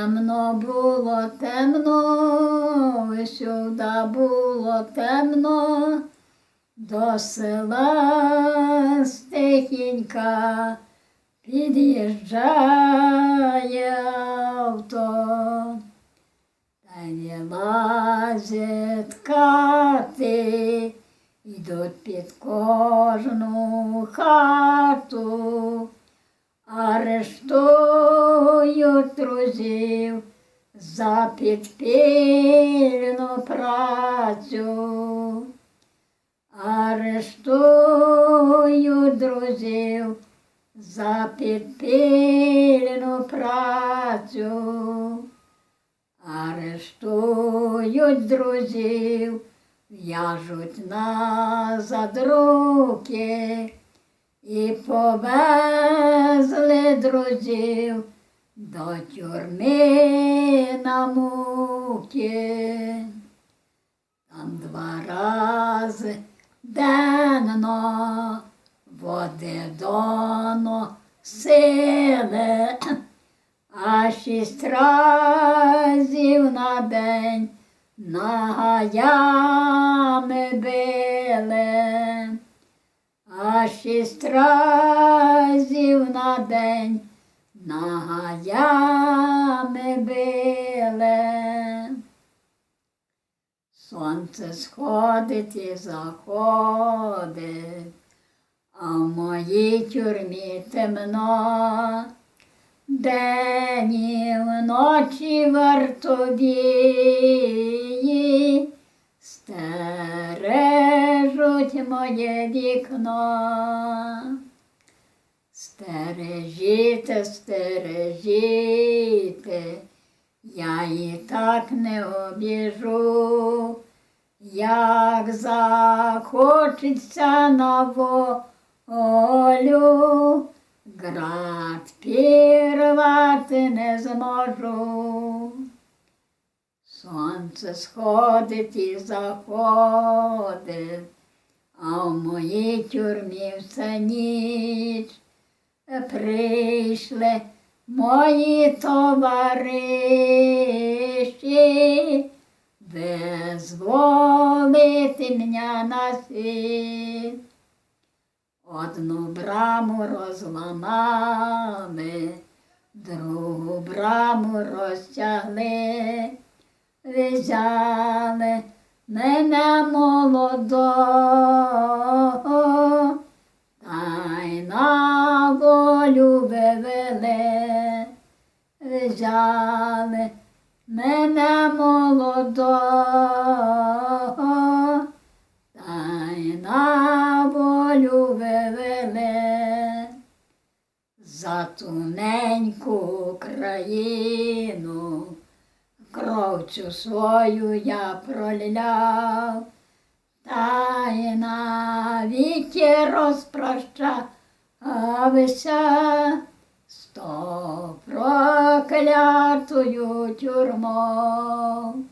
Темно було темно, всюди було темно, до села стихінька під'їжджає авто, та не лазять карти, йдуть під кожну хату, арештують друзів за підпільну працю. Арештують друзів за підпільну працю. Арештують друзів, в'яжуть назад руки і повезли друзів до тюрми на муки. Там два рази денно води доно сили, а шість разів на день нагаями били, а шість разів на день нагаями били. Сонце сходить і заходить, а в моїй тюрмі темно, день і вночі вартовії стережуть моє вікно. Стережіте, стережіте, я і так не обіжу, як захочеться на волю, град пірвати не зможу. Сонце сходить і заходить, а в моїй тюрмі все ніч прийшли мої товариші, визволити мене на світ. Одну браму розламали, другу браму розтягли, взяли мене молодого, мене молодого, та й на волю вивели. За ту неньку країну кров цю свою я проляв, та й навіки розпрощався проклятою тюрмою.